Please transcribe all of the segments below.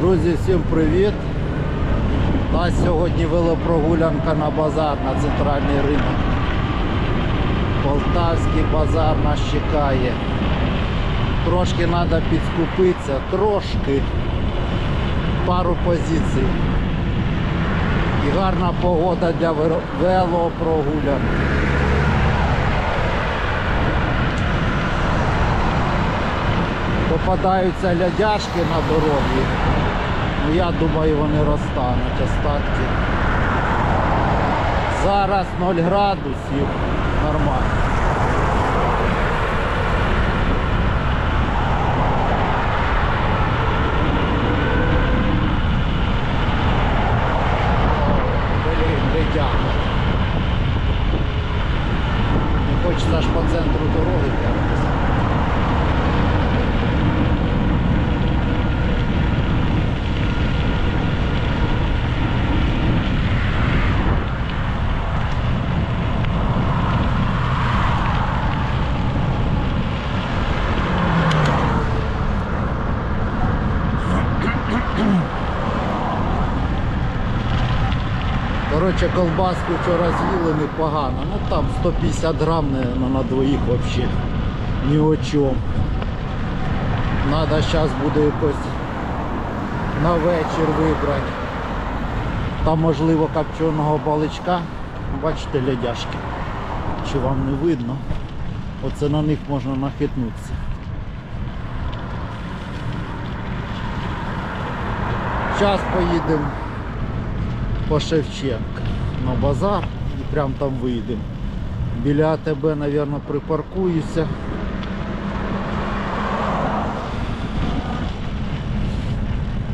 Друзі, всім привіт! Нас сьогодні велопрогулянка на базар на центральний ринок. Полтавський базар нас чекає. Трошки треба підскупитися, трошки пару позицій. І гарна погода для велопрогулянки. Попадаються лядяшки на дорогі. Ну я думаю вони розтануть остатки. Зараз 0 градусів. Нормально. Коротше, колбаску вчора з'їли непогано. Ну там 150 грам, наверное, на двоїх взагалі. Ні о чому. Надо зараз буде якось на вечір вибрати. Там можливо копченого баличка. Бачите лядяшки. Чи вам не видно? Оце на них можна нахитнутися. Зараз поїдемо по Шевченка на базар і прям там вийдемо. Біля АТБ, мабуть, припаркуюся.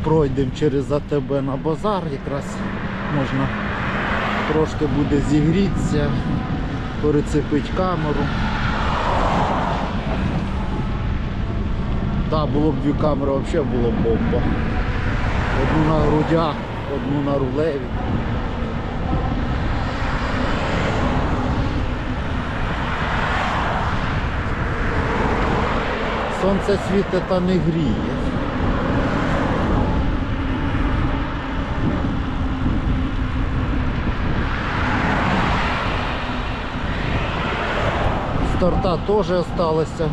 Пройдемо через АТБ на базар, якраз можна трошки буде зігрітися, перецепити камеру. Так, було б дві камери, взагалі було б бомба. Одну на грудях, одну на рулеві. Сонце світить та не гріє. Торта теж залишилося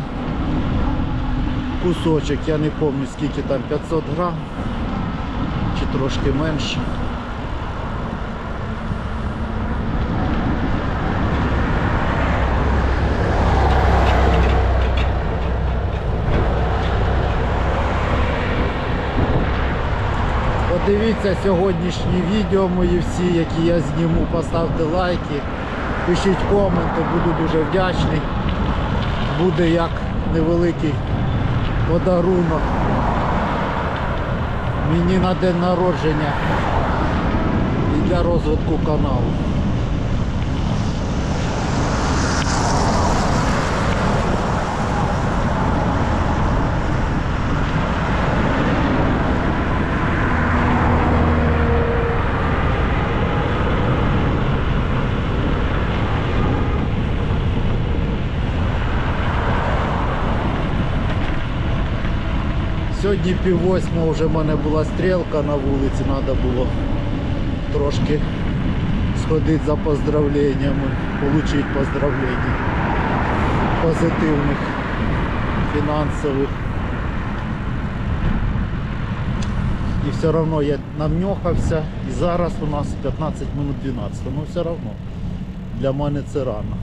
кусочок, я не пам'ятаю скільки там 500 грам чи трошки менше. Подивіться сьогоднішні відео мої всі, які я зніму, поставте лайки, пишіть коменти, буду дуже вдячний. Буде як невеликий подарунок мені на день народження і для розвитку каналу. Сьогодні пів восьмого вже в мене була стрілка на вулиці, треба було трошки сходити за поздравленнями, отримати поздравлення позитивних, фінансових. І все одно я намньохався і зараз у нас 15 минут 12, ну все одно для мене це рано.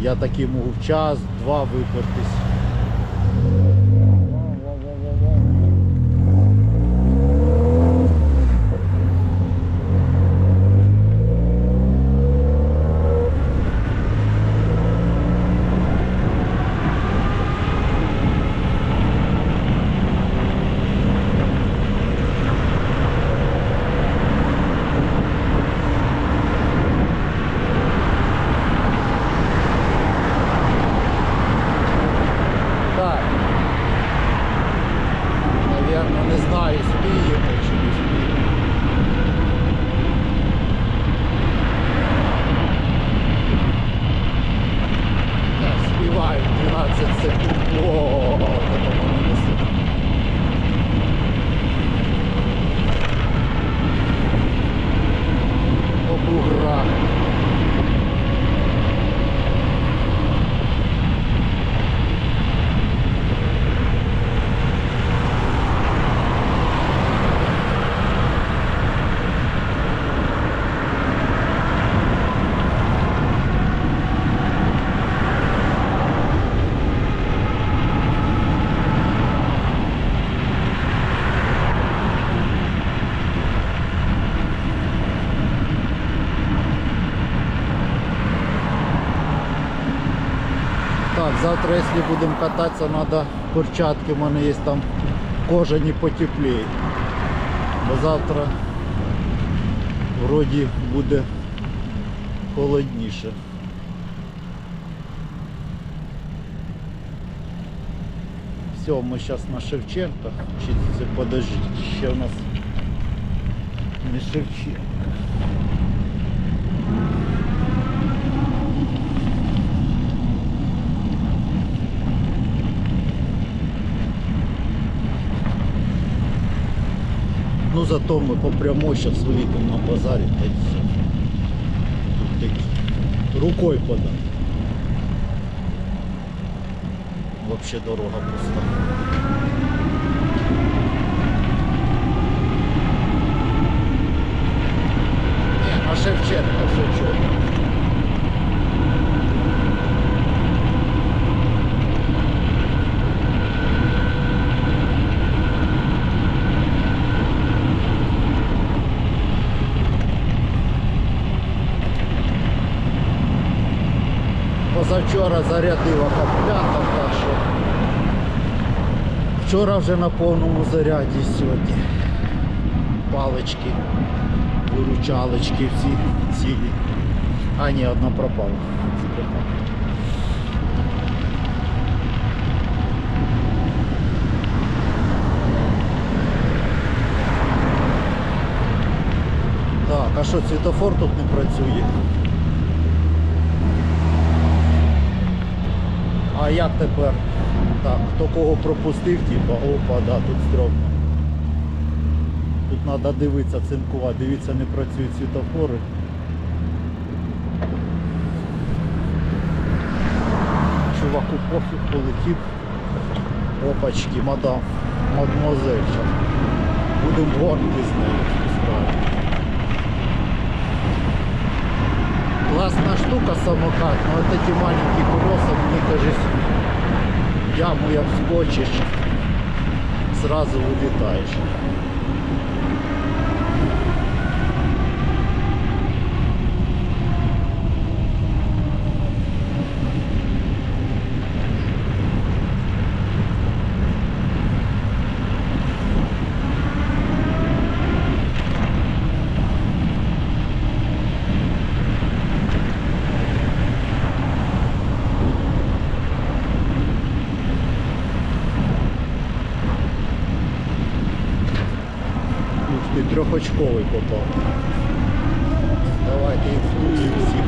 Я такий можу час, два випертись. Завтра, якщо будемо кататися, треба перчатки. У мене є там кожані потепліє. Бо завтра вроді буде холодніше. Все, ми зараз на Шевченка. Чи це подождіть, ще у нас не Шевченка. Ну зато ми по прямой зараз виїдемо на базарі. Тут такі. Рукою подам. Вообще дорога пуста. Не, на Шевченка все чорно. Позавчора зарядила каплята, так що вчора вже на повному заряді сьогодні. Палички, виручалочки всі цілі. А ні, одна пропала. Так, а що, світофор тут не працює? А як тепер? Так, хто кого пропустив, типа, опа, да, тут стрьомно. Тут треба дивитися, цинкувати. Дивіться, не працюють світофори. Чуваку пофіг полетів. Опачки, мадам, мадмозель. Будемо гонки з нею. Классная штука самокат, но вот эти маленькие колеса, мне кажется, яму я вскочишь, сразу вылетаешь. Ти, трьохочковий попав. Давайте втулимо всіх.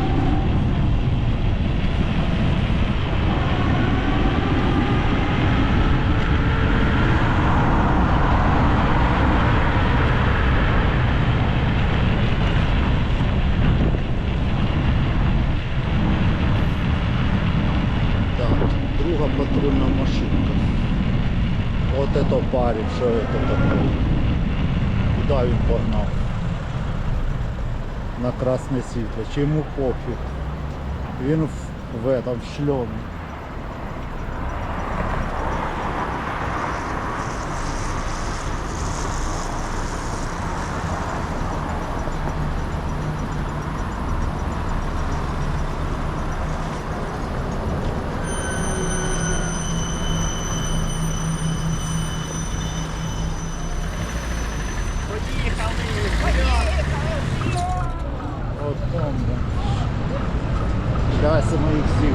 Друга патрульна машинка. Вот это парень, что это такое? Він погнав? На красне світло. Чи йому пофіг? Він в, в этом в шльомі. От там, да. Зараз ми їх всіх.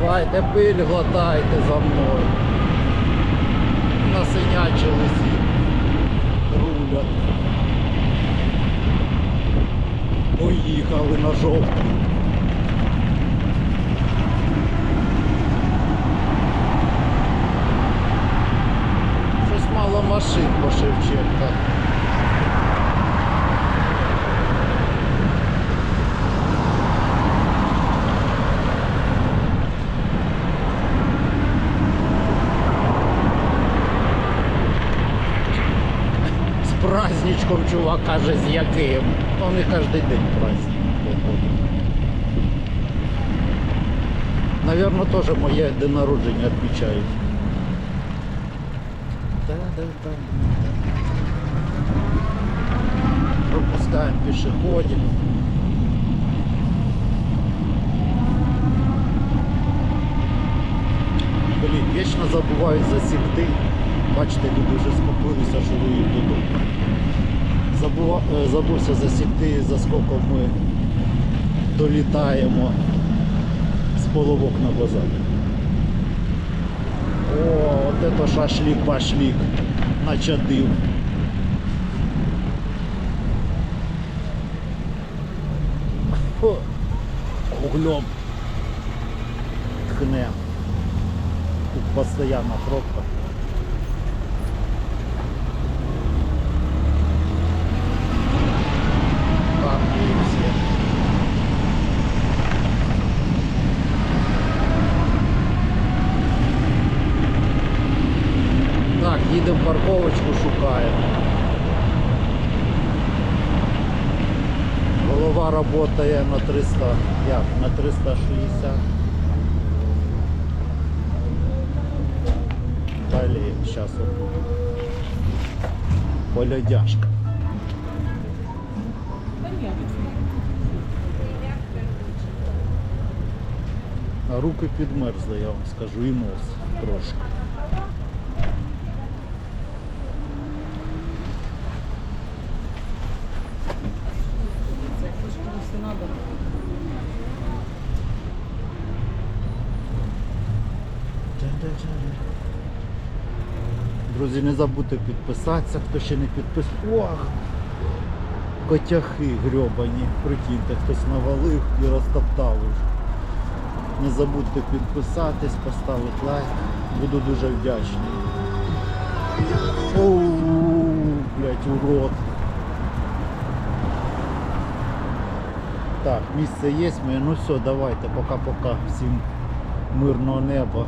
Давайте пиль глотайте за мною. Насинячили всі. Рулять. Поїхали на жовтий. Щось мало машин по Шевченка. З праздничком, чувак каже, з яким. Вони кожен день праздник. походу. Наверно, теж моє день народження відмічають. Пропускаємо пішоходів. Блін, вічно забувають засікти. Бачите, люди вже скупилися, виїдуть додому. Забува... е, Забувся засікти, за скільки ми долітаємо з половок на базар. О, от это шашлик пашлик начадив. Фу, Углем тхне. Тут постоянно пробка. Там и все. Так, їдемо парковочку шукаємо. Голова працює на 300, як? На 360. Далі зараз полядяшка. Руки підмерзли, я вам скажу, і нос трошки. Друзі, не забудьте підписатися, хто ще не підписався. Ох! Котяхи грьобані, прикиньте, хтось навалив і розтоптав уже. Не забудьте підписатись, поставити лайк. Буду дуже вдячний. Оу, блядь, урод. Так, місце є. Ну все, давайте, пока-пока. Всім мирного неба.